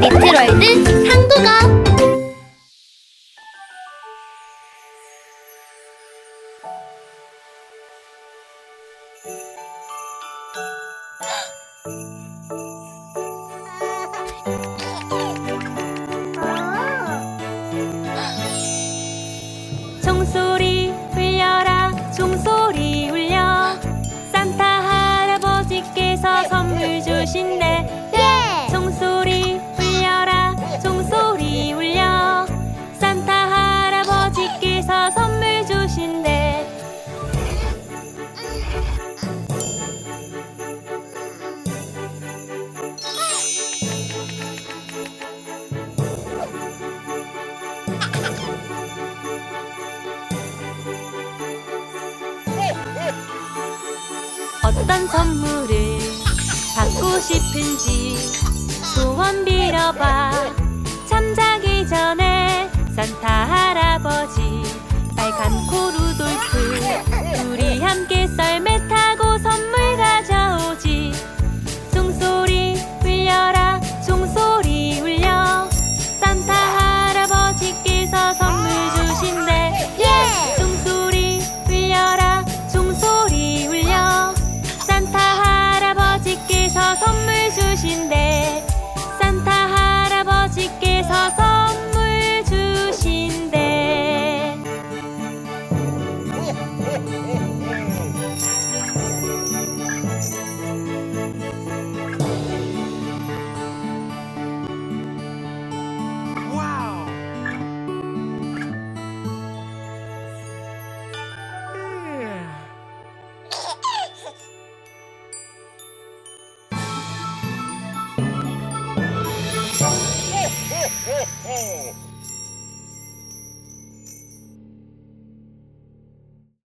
매트월드 한국어. 종소리 들려라 종소리. 어떤 선물을 받고 싶은지 소원 빌어봐. 잠자기 전에 산타 吼！